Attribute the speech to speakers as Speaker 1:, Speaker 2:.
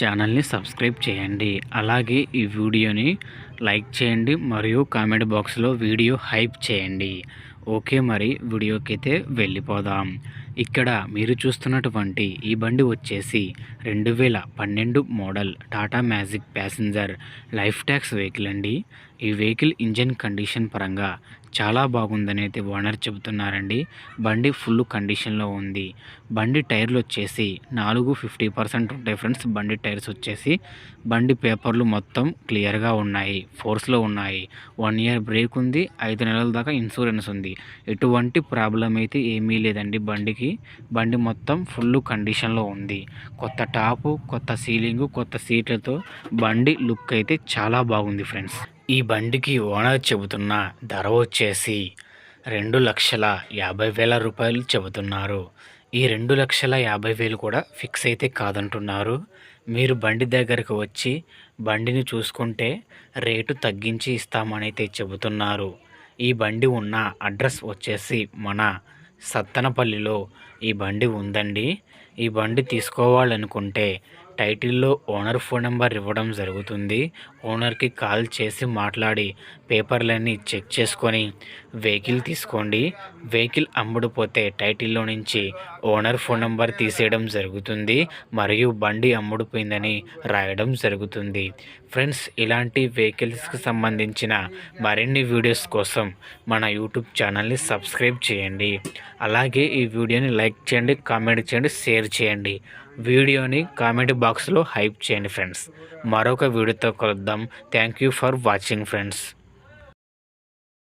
Speaker 1: ఛానల్ని సబ్స్క్రైబ్ చేయండి. అలాగే ఈ వీడియోని లైక్ చేయండి మరియు కామెంట్ బాక్స్లో వీడియో హైప్ చేయండి. ఓకే మరి వీడియోకి అయితే వెళ్ళిపోదాం. ఇక్కడ మీరు చూస్తున్నటువంటి ఈ బండి వచ్చేసి రెండు వేల పన్నెండు model Tata Magic passenger life tax vehicle అండి. ఈ వెహికల్ ఇంజన్ కండిషన్ పరంగా చాలా బాగుందని అయితే ఓనర్ చెబుతున్నారండి. బండి ఫుల్ కండిషన్లో ఉంది. బండి టైర్లు వచ్చేసి నాలుగు ఫిఫ్టీ పర్సెంట్ ఉంటాయి ఫ్రెండ్స్. బండి టైర్స్ వచ్చేసి బండి పేపర్లు మొత్తం క్లియర్గా ఉన్నాయి. ఫోర్స్లో ఉన్నాయి. వన్ ఇయర్ బ్రేక్ ఉంది. ఐదు నెలల దాకా ఇన్సూరెన్స్ ఉంది. ఎటువంటి ప్రాబ్లం అయితే ఏమీ లేదండి బండికి. బండి మొత్తం ఫుల్ కండిషన్లో ఉంది. కొత్త టాపు కొత్త సీలింగు కొత్త సీట్లతో బండి లుక్ అయితే చాలా బాగుంది ఫ్రెండ్స్. ఈ బండికి ఓనర్ చెబుతున్న ధర వచ్చేసి రెండు లక్షల యాభై వేల రూపాయలు చెబుతున్నారు. ఈ రెండు లక్షల యాభై వేలు కూడా ఫిక్స్ అయితే కాదంటున్నారు. మీరు బండి దగ్గరకు వచ్చి బండిని చూసుకుంటే రేటు తగ్గించి ఇస్తామని అయితే చెబుతున్నారు. ఈ బండి ఉన్న అడ్రస్ వచ్చేసి మన సత్తనపల్లిలో ఈ బండి ఉందండి. ఈ బండి తీసుకోవాలనుకుంటే టైటిల్లో ఓనర్ ఫోన్ నెంబర్ ఇవ్వడం జరుగుతుంది. ఓనర్కి కాల్ చేసి మాట్లాడి పేపర్లన్నీ చెక్ చేసుకొని వెహికల్ తీసుకోండి. వెహికల్ అమ్ముడుపోతే టైటిల్లో నుంచి ఓనర్ ఫోన్ నెంబర్ తీసేయడం జరుగుతుంది. మరియు బండి అమ్ముడుపోయిందని రాయడం జరుగుతుంది. ఫ్రెండ్స్ ఇలాంటి వెహికల్స్కి సంబంధించిన మరిన్ని వీడియోస్ కోసం మన యూట్యూబ్ ఛానల్ని సబ్స్క్రైబ్ చేయండి. అలాగే ఈ వీడియోని లైక్ చేయండి కామెంట్ చేయండి షేర్ చేయండి. వీడియోని కామెంట్ బాక్స్లో హైప్ చేయండి ఫ్రెండ్స్. మరొక వీడియోతో కలుద్దాం. Thank you for watching friends